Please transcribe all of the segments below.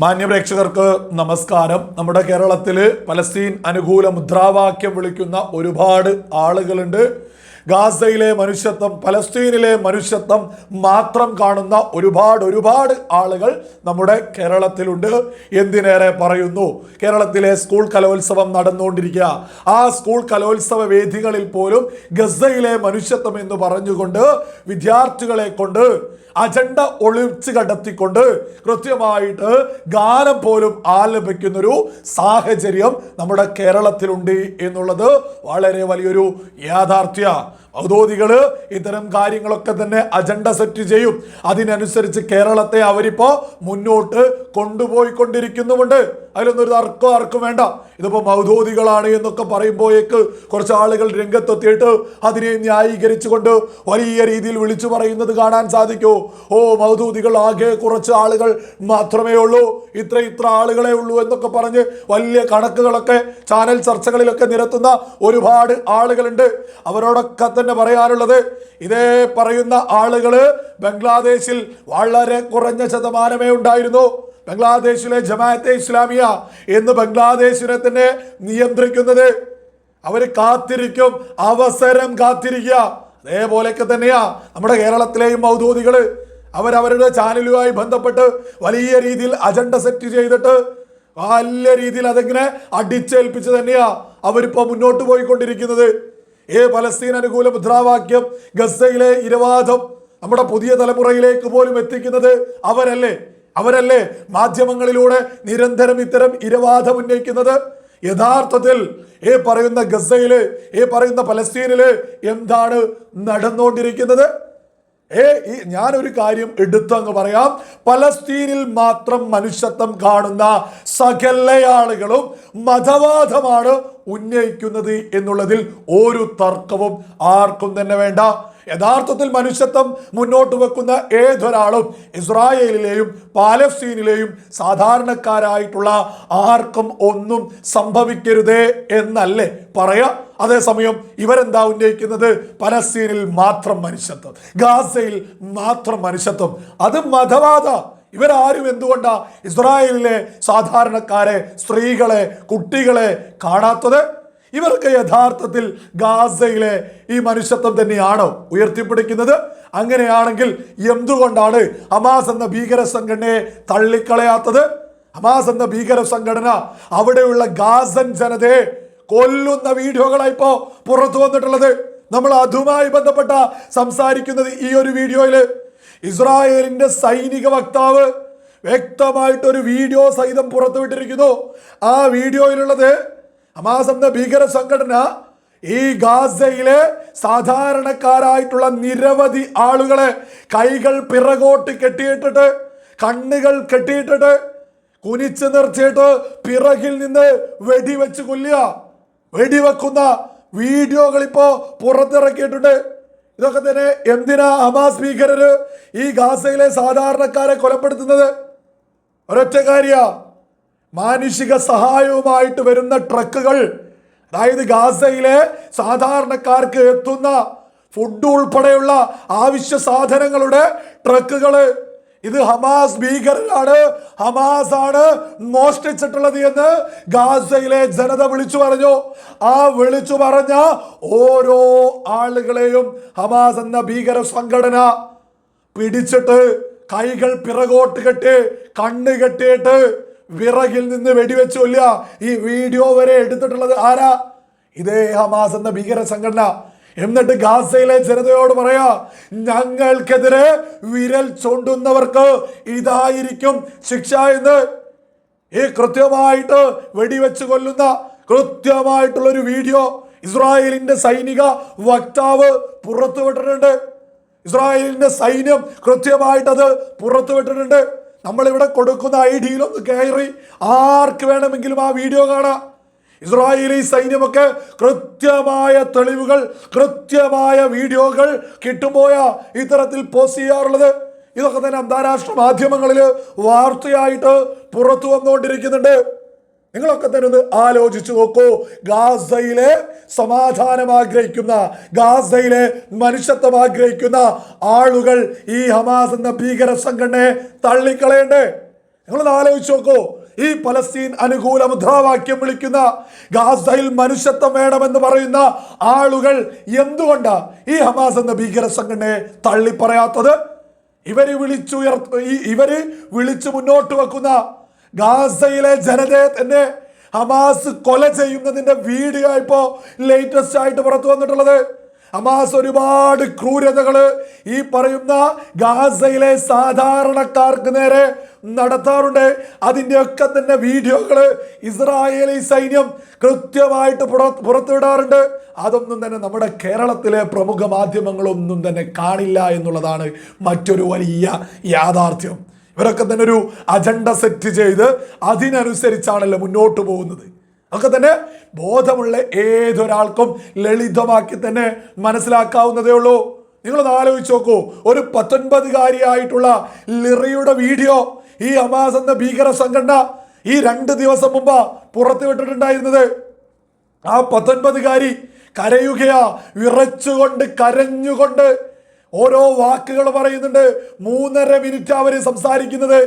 മാന്യപ്രേക്ഷകർക്ക് നമസ്കാരം. നമ്മുടെ കേരളത്തിൽ പലസ്തീൻ അനുകൂല മുദ്രാവാക്യം വിളിക്കുന്ന ഒരുപാട് ആളുകളുണ്ട്. ഗാസയിലെ മനുഷ്യത്വം പലസ്തീനിലെ മനുഷ്യത്വം മാത്രം കാണുന്ന ഒരുപാട് ഒരുപാട് ആളുകൾ നമ്മുടെ കേരളത്തിലുണ്ട്. എന്തിനേറെ പറയുന്നു? കേരളത്തിലെ സ്കൂൾ കലോത്സവം നടന്നുകൊണ്ടിരിക്കുക. ആ സ്കൂൾ കലോത്സവ വേദികളിൽ പോലും ഗസയിലെ മനുഷ്യത്വം എന്ന് പറഞ്ഞുകൊണ്ട് വിദ്യാർത്ഥികളെ കൊണ്ട് അജണ്ട ഒളിച്ച് കണ്ടെത്തിക്കൊണ്ട് കൃത്യമായിട്ട് ഗാനം പോലും ആലപിക്കുന്നൊരു സാഹചര്യം നമ്മുടെ കേരളത്തിലുണ്ട് എന്നുള്ളത് വളരെ വലിയൊരു യാഥാർത്ഥ്യ. ഔദ്യോഗികൾ ഇത്തരം കാര്യങ്ങളൊക്കെ തന്നെ അജണ്ട സെറ്റ് ചെയ്യും. അതിനനുസരിച്ച് കേരളത്തെ അവരിപ്പോ മുന്നോട്ട് കൊണ്ടുപോയിക്കൊണ്ടിരിക്കുന്നുമുണ്ട്. അതിലൊന്നൊരു തർക്കം ആർക്കും വേണ്ട. ഇതിപ്പോ മൗദോദികളാണ് എന്നൊക്കെ പറയുമ്പോഴേക്ക് കുറച്ച് ആളുകൾ രംഗത്തെത്തിയിട്ട് അതിനെ ന്യായീകരിച്ചുകൊണ്ട് വലിയ രീതിയിൽ വിളിച്ചു പറയുന്നത് കാണാൻ സാധിക്കൂ. ഓ മൗദൂദികൾ ആകെ കുറച്ച് ആളുകൾ മാത്രമേ ഉള്ളൂ. ഇത്ര ഇത്ര ആളുകളെ ഉള്ളൂ എന്നൊക്കെ പറഞ്ഞ് വലിയ കണക്കുകളൊക്കെ ചാനൽ ചർച്ചകളിലൊക്കെ നിരത്തുന്ന ഒരുപാട് ആളുകളുണ്ട്. അവരോടൊക്കെ തന്നെ പറയാനുള്ളത് ഇതേ പറയുന്ന ആളുകൾ ബംഗ്ലാദേശിൽ വളരെ കുറഞ്ഞ ശതമാനമേ ഉണ്ടായിരുന്നു. ബംഗ്ലാദേശിലെ ജമാഅത്തെ ഇസ്ലാമിയ എന്ന് ബംഗ്ലാദേശിനെ തന്നെ നിയന്ത്രിക്കുന്നത്. അവർ കാത്തിരിക്കും അവസരം കാത്തിരിക്കുക. അതേപോലെയൊക്കെ തന്നെയാ നമ്മുടെ കേരളത്തിലെയും ഔദ്യോഗികൾ അവരവരുടെ ചാനലുമായി ബന്ധപ്പെട്ട് വലിയ രീതിയിൽ അജണ്ട സെറ്റ് ചെയ്തിട്ട് വലിയ രീതിയിൽ അതെങ്ങനെ അടിച്ചേൽപ്പിച്ച് തന്നെയാ അവരിപ്പോൾ മുന്നോട്ട് പോയിക്കൊണ്ടിരിക്കുന്നത്. ഏ പലസ്തീൻ അനുകൂല മുദ്രാവാക്യം ഗസയിലെ ഇരവാദം നമ്മുടെ പുതിയ തലമുറയിലേക്ക് പോലും എത്തിക്കുന്നത് അവരല്ലേ? അവരല്ലേ മാധ്യമങ്ങളിലൂടെ നിരന്തരം ഇത്തരം ഇരവാദം ഉന്നയിക്കുന്നത്? യഥാർത്ഥത്തിൽ ഈ പറയുന്ന ഗസയിൽ ഈ പറയുന്ന പലസ്തീനിൽ എന്താണ് നടന്നുകൊണ്ടിരിക്കുന്നത്? ഏ ഈ ഞാനൊരു കാര്യം എടുത്തങ്ങ് പറയാം. പലസ്തീനിൽ മാത്രം മനുഷ്യത്വം കാണുന്ന സകല ആളുകളും മതവാദമാണ് ഉന്നയിക്കുന്നത് എന്നുള്ളതിൽ ഒരു തർക്കവും ആർക്കും തന്നെ വേണ്ട. യഥാർത്ഥത്തിൽ മനുഷ്യത്വം മുന്നോട്ട് വെക്കുന്ന ഏതൊരാളും ഇസ്രായേലിലെയും പാലസ്തീനിലെയും സാധാരണക്കാരായിട്ടുള്ള ആർക്കും ഒന്നും സംഭവിക്കരുതേ എന്നല്ലേ പറയാ? അതേസമയം ഇവരെന്താ ഉന്നയിക്കുന്നത്? പലസ്തീനിൽ മാത്രം മനുഷ്യത്വം ഗാസയിൽ മാത്രം മനുഷ്യത്വം. അത് മതവാദ. ഇവരാരും എന്തുകൊണ്ടാ ഇസ്രായേലിലെ സാധാരണക്കാരെ സ്ത്രീകളെ കുട്ടികളെ കാണാത്തത്? ഇവർക്ക് യഥാർത്ഥത്തിൽ ഗാസയിലെ ഈ മനുഷ്യത്വം തന്നെയാണോ ഉയർത്തിപ്പിടിക്കുന്നത്? അങ്ങനെയാണെങ്കിൽ എന്തുകൊണ്ടാണ് ഹമാസ് എന്ന ഭീകര സംഘടനയെ തള്ളിക്കളയാത്തത്? ഹമാസ് എന്ന ഭീകര സംഘടന അവിടെയുള്ള ഗാസൻ ജനതയെ കൊല്ലുന്ന വീഡിയോകളാണ് ഇപ്പോ പുറത്തു വന്നിട്ടുള്ളത്. നമ്മൾ അതുമായി ബന്ധപ്പെട്ട സംസാരിക്കുന്നത് ഈ ഒരു വീഡിയോയിൽ ഇസ്രായേലിന്റെ സൈനിക വക്താവ് വ്യക്തമായിട്ടൊരു വീഡിയോ സഹിതം പുറത്തുവിട്ടിരിക്കുന്നു. ആ വീഡിയോയിലുള്ളത് ഹമാസ് എന്ന ഭീകര സംഘടന ഈ ഗാസയിലെ സാധാരണക്കാരായിട്ടുള്ള നിരവധി ആളുകളെ കൈകൾ പിറകോട്ട് കെട്ടിയിട്ടിട്ട് കണ്ണുകൾ കെട്ടിയിട്ടിട്ട് കുനിച്ച് നിർത്തിയിട്ട് പിറകിൽ നിന്ന് വെടിവെച്ച് കൊല്ലുക. വെടിവെക്കുന്ന വീഡിയോകൾ ഇപ്പോൾ പുറത്തിറക്കിയിട്ടുണ്ട്. ഇതൊക്കെ തന്നെ എന്തിനാ ഹമാസ് ഭീകരർ ഈ ഗാസയിലെ സാധാരണക്കാരെ കൊലപ്പെടുത്തുന്നത്? ഒരൊറ്റ കാര്യ. മാനുഷിക സഹായവുമായിട്ട് വരുന്ന ട്രക്കുകൾ. അതായത് ഗാസയിലെ സാധാരണക്കാർക്ക് എത്തുന്ന ഫുഡ് ഉൾപ്പെടെയുള്ള ആവശ്യ സാധനങ്ങളുടെ ട്രക്കുകൾ ഇത് ഹമാസ് ഭീകരരാണ്. ഹമാസ് ആണ് മോഷ്ടിച്ചിട്ടുള്ളത് എന്ന് ഗാസയിലെ ജനത വിളിച്ചു പറഞ്ഞു. ആ വിളിച്ചു പറഞ്ഞ ഓരോ ആളുകളെയും ഹമാസ് എന്ന ഭീകര സംഘടന പിടിച്ചിട്ട് കൈകൾ പിറകോട്ട് കെട്ടി കണ്ണ് കെട്ടിയിട്ട് വിറകിൽ നിന്ന് വെടിവെച്ച് ഈ വീഡിയോ വരെ എടുത്തിട്ടുള്ളത് ആരാ? ഇതേ ഹമാസ് എന്ന ഭീകര സംഘടന. എന്നിട്ട് ഗാസയിലെ ജനതയോട് പറയാ ഞങ്ങൾക്കെതിരെ വിരൽ ചൂണ്ടുന്നവർക്ക് ഇതായിരിക്കും ശിക്ഷ എന്ന്. ഈ കൃത്യമായിട്ട് വെടിവെച്ച് കൊല്ലുന്ന കൃത്യമായിട്ടുള്ളൊരു വീഡിയോ ഇസ്രായേലിന്റെ സൈനിക വക്താവ് പുറത്തുവിട്ടിട്ടുണ്ട്. ഇസ്രായേലിന്റെ സൈന്യം കൃത്യമായിട്ടത് പുറത്തുവിട്ടിട്ടുണ്ട്. നമ്മളിവിടെ കൊടുക്കുന്ന ഐ ഡിയിലൊന്ന് കയറി ആർക്ക് വേണമെങ്കിലും ആ വീഡിയോ കാണാം. ഇസ്രായേലി സൈന്യമൊക്കെ കൃത്യമായ തെളിവുകൾ കൃത്യമായ വീഡിയോകൾ കിട്ടുമ്പോയാ ഇത്തരത്തിൽ പോസ്റ്റ് ചെയ്യാറുള്ളത്. ഇതൊക്കെ തന്നെ അന്താരാഷ്ട്ര മാധ്യമങ്ങളിൽ വാർത്തയായിട്ട് പുറത്തു വന്നുകൊണ്ടിരിക്കുന്നുണ്ട്. നിങ്ങളൊക്കെ തന്നെ ഒന്ന് ആലോചിച്ചു നോക്കൂ. ഗാസയിലെ സമാധാനം ആഗ്രഹിക്കുന്ന ഗാസയിലെ മനുഷ്യത്വം ആഗ്രഹിക്കുന്ന ആളുകൾ ഈ ഹമാസ് എന്ന ഭീകര സംഘടനയെ തള്ളിക്കളയണ്ടേ? നിങ്ങളൊന്ന് ആലോചിച്ചു നോക്കൂ. ഈ പലസ്തീൻ അനുകൂല മുദ്രാവാക്യം വിളിക്കുന്ന ഗാസയിൽ മനുഷ്യത്വം വേണമെന്ന് പറയുന്ന ആളുകൾ എന്തുകൊണ്ട് ഈ ഹമാസ് എന്ന ഭീകര സംഘടനയെ തള്ളിപ്പറയാത്തത്? ഇവർ വിളിച്ചുയർ ഇവർ വിളിച്ചു മുന്നോട്ട് വെക്കുന്ന ഗാസയിലെ ജനതയെ തന്നെ ഹമാസ് കൊല ചെയ്യുന്നതിന്റെ വീഡിയോ ഇപ്പോ ലേറ്റസ്റ്റ് ആയിട്ട് പുറത്തു വന്നിട്ടുള്ളത്. ഹമാസ് ഒരുപാട് ക്രൂരതകൾ ഈ പറയുന്ന ഗാസയിലെ സാധാരണക്കാർക്ക് നേരെ നടത്താറുണ്ട്. അതിന്റെയൊക്കെ തന്നെ വീഡിയോകൾ ഇസ്രായേലി സൈന്യം കൃത്യമായിട്ട് പുറ- പുറത്തുവിടാറുണ്ട്. അതൊന്നും തന്നെ നമ്മുടെ കേരളത്തിലെ പ്രമുഖ മാധ്യമങ്ങളൊന്നും തന്നെ കാണില്ല എന്നുള്ളതാണ് മറ്റൊരു വലിയ യാഥാർത്ഥ്യം. ഇവരൊക്കെ തന്നെ ഒരു അജണ്ട സെറ്റ് ചെയ്ത് അതിനനുസരിച്ചാണല്ലോ മുന്നോട്ട് പോകുന്നത്. ഒക്കെ തന്നെ ബോധമുള്ള ഏതൊരാൾക്കും ലളിതമാക്കി തന്നെ മനസ്സിലാക്കാവുന്നതേ ഉള്ളൂ. നിങ്ങളൊന്ന് ആലോചിച്ച് നോക്കൂ. ഒരു പത്തൊൻപതുകാരിയായിട്ടുള്ള ലിറിയുടെ വീഡിയോ ഈ ഹമാസ് എന്ന ഭീകര സംഘടന ഈ രണ്ട് ദിവസം മുമ്പ് പുറത്തുവിട്ടിട്ടുണ്ടായിരുന്നത്. ആ പത്തൊൻപതുകാരി കരയുകയാ വിറച്ചുകൊണ്ട് കരഞ്ഞുകൊണ്ട് ഓരോ വാക്കുകൾ പറയുന്നുണ്ട്. മൂന്നര മിനിറ്റ് അവർ സംസാരിക്കുന്നത്.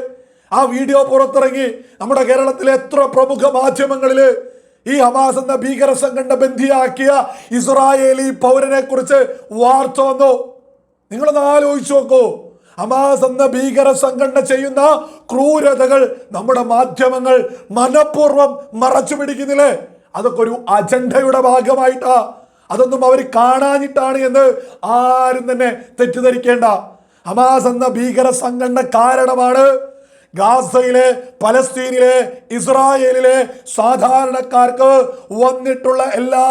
ആ വീഡിയോ പുറത്തിറങ്ങി നമ്മുടെ കേരളത്തിലെ എത്ര പ്രമുഖ മാധ്യമങ്ങളിൽ ഈ ഹമാസ് എന്ന ഭീകര സംഘടന ബന്ധിയാക്കിയ ഇസ്രായേലി പൗരനെ കുറിച്ച് വാർത്ത വന്നു. നിങ്ങളൊന്ന് ആലോചിച്ച് നോക്കൂ. ഹമാസ് എന്ന ഭീകര സംഘടന ചെയ്യുന്ന ക്രൂരതകൾ നമ്മുടെ മാധ്യമങ്ങൾ മനഃപൂർവം മറച്ചു പിടിക്കുന്നില്ലേ അതൊക്കെ ഒരു അജണ്ടയുടെ ഭാഗമായിട്ടാ. അതൊന്നും അവർ കാണാഞ്ഞിട്ടാണ് എന്ന് ആരും തന്നെ തെറ്റിദ്ധരിക്കേണ്ട. ഹമാസ് എന്ന ഭീകര സംഘടന കാരണമാണ് ഗാസയിലെ പലസ്തീനിലെ ഇസ്രായേലിലെ സാധാരണക്കാർക്ക് വന്നിട്ടുള്ള എല്ലാ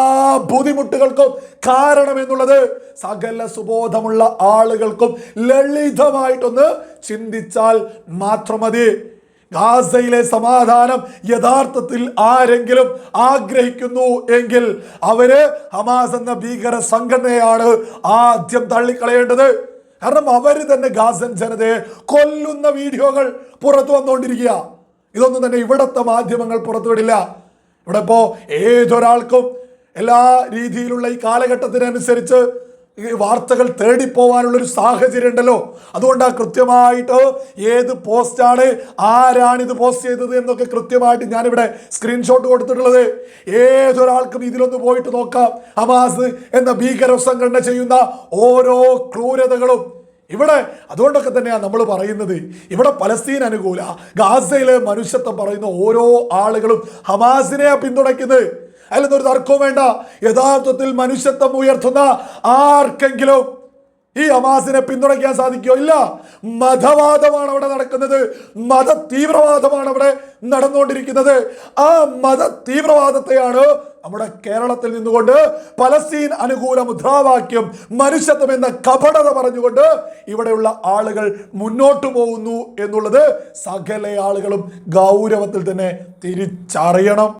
ബുദ്ധിമുട്ടുകൾക്കും കാരണമെന്നുള്ളത് സകല സുബോധമുള്ള ആളുകൾക്കും ലളിതമായിട്ടൊന്ന് ചിന്തിച്ചാൽ മാത്രം മതി. ഗാസയിലെ സമാധാനം യഥാർത്ഥത്തിൽ ആരെങ്കിലും ആഗ്രഹിക്കുന്നു എങ്കിൽ അവർ ഹമാസ് എന്ന ഭീകര സംഘടനയാണ് ആദ്യം തള്ളിക്കളയേണ്ടത്. കാരണം അവർ തന്നെ ഗാസൻ ജനതയെ കൊല്ലുന്ന വീഡിയോകൾ പുറത്തു വന്നുകൊണ്ടിരിക്കുക. ഇതൊന്നും തന്നെ ഇവിടത്തെ മാധ്യമങ്ങൾ പുറത്തുവിടില്ല. ഇവിടെ ഇപ്പോ ഏതൊരാൾക്കും എല്ലാ രീതിയിലുള്ള ഈ കാലഘട്ടത്തിനനുസരിച്ച് ഈ വാർത്തകൾ തേടിപ്പോവാനുള്ള ഒരു സാഹചര്യം ഉണ്ടല്ലോ അതുകൊണ്ട് ആ കൃത്യമായിട്ട് ഏത് പോസ്റ്റാണ് ആരാണ് ഇത് പോസ്റ്റ് ചെയ്തത് എന്നൊക്കെ കൃത്യമായിട്ട് ഞാനിവിടെ സ്ക്രീൻഷോട്ട് കൊടുത്തിട്ടുള്ളത്. ഏതൊരാൾക്കും ഇതിലൊന്ന് പോയിട്ട് നോക്കാം. ഹമാസ് എന്ന ഭീകര സംഘടന ചെയ്യുന്ന ഓരോ ക്രൂരതകളും ഇവിടെ. അതുകൊണ്ടൊക്കെ തന്നെയാണ് നമ്മൾ പറയുന്നത്. ഇവിടെ പലസ്തീൻ അനുകൂല ഗാസയിലെ മനുഷ്യത്വം പറയുന്ന ഓരോ ആളുകളും ഹമാസിനെ പിന്തുണയ്ക്കുന്നത്. അതിലൊന്നും ഒരു തർക്കവും വേണ്ട. യഥാർത്ഥത്തിൽ മനുഷ്യത്വം ഉയർത്തുന്ന ആർക്കെങ്കിലും ഈ അമാസിനെ പിന്തുണയ്ക്കാൻ സാധിക്കുമോ ഇല്ല. മതവാദമാണ് അവിടെ നടക്കുന്നത്. മത തീവ്രവാദമാണ് അവിടെ നടന്നുകൊണ്ടിരിക്കുന്നത്. ആ മത തീവ്രവാദത്തെയാണ് നമ്മുടെ കേരളത്തിൽ നിന്നുകൊണ്ട് പലസ്തീൻ അനുകൂല മുദ്രാവാക്യം മനുഷ്യത്വം എന്ന കപടത പറഞ്ഞുകൊണ്ട് ഇവിടെയുള്ള ആളുകൾ മുന്നോട്ടു പോകുന്നു എന്നുള്ളത് സകല ആളുകളും ഗൗരവത്തിൽ തന്നെ തിരിച്ചറിയണം.